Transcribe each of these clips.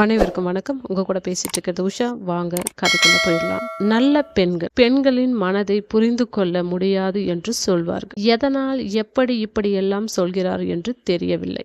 அனைவருக்கும் வணக்கம். உங்க கூட பேசிட்டு இருக்கிறது உஷா. வாங்க கதைக்குள்ள போயிடலாம். நல்ல பெண்கள். பெண்களின் மனதை புரிந்து கொள்ள முடியாது என்று சொல்வார்கள். எதனால் எப்படி இப்படி எல்லாம் சொல்கிறார் என்று தெரியவில்லை.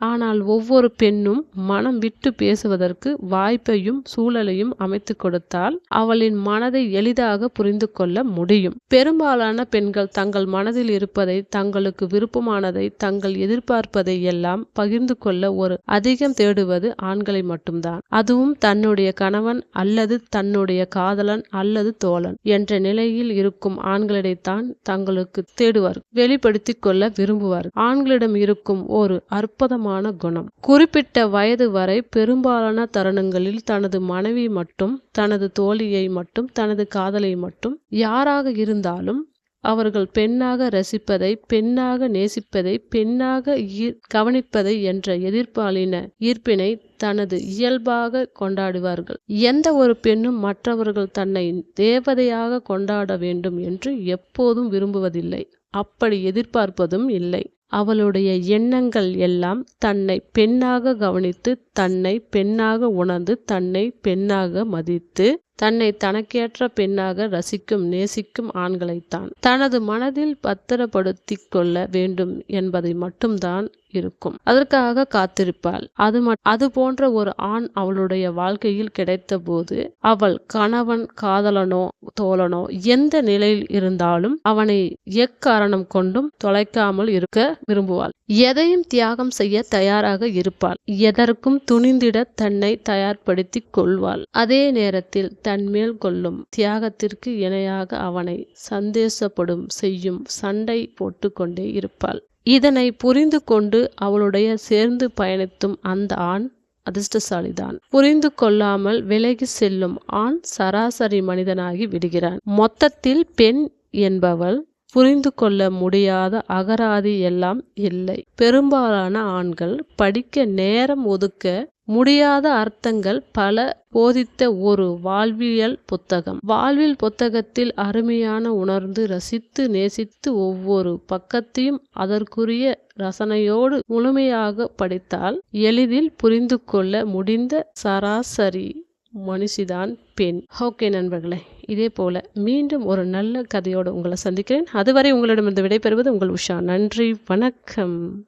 ஆனால் ஒவ்வொரு பெண்ணும் மனம் விட்டு பேசுவதற்கு வாய்ப்பையும் சூழலையும் அமைத்து கொடுத்தால் அவளின் மனதை எளிதாக புரிந்து கொள்ள முடியும். பெரும்பாலான பெண்கள் தங்கள் மனதில் இருப்பதை தங்களுக்கு விருப்பமானதை தங்கள் எதிர்பார்ப்பதை எல்லாம் பகிர்ந்து கொள்ள ஒரு அதிகம் தேடுவது ஆண்களை மட்டும்தான். அதுவும் தன்னுடைய கணவன் அல்லது தன்னுடைய காதலன் அல்லது தோழன் என்ற நிலையில் இருக்கும் ஆண்களிடைத்தான் தங்களுக்கு தேடுவார் வெளிப்படுத்திக் கொள்ள விரும்புவார் ஆண்களிடம் இருக்கும் ஒரு அற்புதமான குணம். குறிப்பிட்ட வயது வரை பெரும்பாலான தருணங்களில் தனது மனைவி மட்டும் தனது தோழியை மட்டும் தனது காதலை மட்டும் யாராக இருந்தாலும் அவர்கள் பெண்ணாக ரசிப்பதை பெண்ணாக நேசிப்பதை பெண்ணாக ஈர் கவனிப்பதை என்ற எதிர்பாலின ஈர்ப்பினை தனது இயல்பாக கொண்டாடுவார்கள். எந்த ஒரு பெண்ணும் மற்றவர்கள் தன்னை தேவதையாக கொண்டாட வேண்டும் என்று எப்போதும் விரும்புவதில்லை. அப்படி எதிர்பார்ப்பதும் இல்லை. அவளுடைய எண்ணங்கள் எல்லாம் தன்னை பெண்ணாக கவனித்து தன்னை பெண்ணாக உணர்ந்து தன்னை பெண்ணாக மதித்து தன்னை தனக்கேற்ற பெண்ணாக ரசிக்கும் நேசிக்கும் ஆண்களைத்தான். தனது மனதில் பத்திரப்படுத்தி கொள்ள வேண்டும் என்பதை மட்டும்தான் இருக்கும். அதற்காக காத்திருப்பாள். அது அது போன்ற ஒரு ஆண் அவளுடைய வாழ்க்கையில் கிடைத்த போது அவள் கணவன் காதலனோ தோழனோ எந்த நிலையில் இருந்தாலும் அவனை எக்காரணம் கொண்டும் தொலைக்காமல் இருக்க விரும்புவாள். எதையும் தியாகம் செய்ய தயாராக இருப்பாள். எதற்கும் துணிந்திட தன்னை தயார்படுத்தி கொள்வாள். அதே நேரத்தில் தன்மேல் கொள்ளும் தியாகத்திற்கு இணையாக அவனை சந்தேசப்படும் செய்யும் சண்டை போட்டுக்கொண்டே இருப்பாள். இதனை புரிந்து கொண்டு அவளுடைய சேர்ந்து பயணித்தும் அந்த ஆண் அதிர்ஷ்டசாலிதான். புரிந்து கொள்ளாமல் விலகி செல்லும் ஆண் சராசரி மனிதனாகி விடுகிறான். மொத்தத்தில் பெண் என்பவள் புரிந்து கொள்ள முடியாத அகராதி எல்லாம் இல்லை. பெரும்பாலான ஆண்கள் படிக்க நேரம் ஒதுக்க முடியாத அர்த்தங்கள் பல போதித்த ஒரு வாழ்வியல் புத்தகம். வாழ்வில் புத்தகத்தில் அருமையான உணர்ந்து ரசித்து நேசித்து ஒவ்வொரு பக்கத்தையும் அதற்குரிய ரசனையோடு முழுமையாக படித்தால் எளிதில் புரிந்து கொள்ள முடிந்த சராசரி மனுஷிதான் பெண். ஓகே நண்பர்களே இதே போல மீண்டும் ஒரு நல்ல கதையோடு உங்களை சந்திக்கிறேன். அதுவரை உங்களிடமிருந்து விடைபெறுவது உங்கள் உஷா. நன்றி வணக்கம்.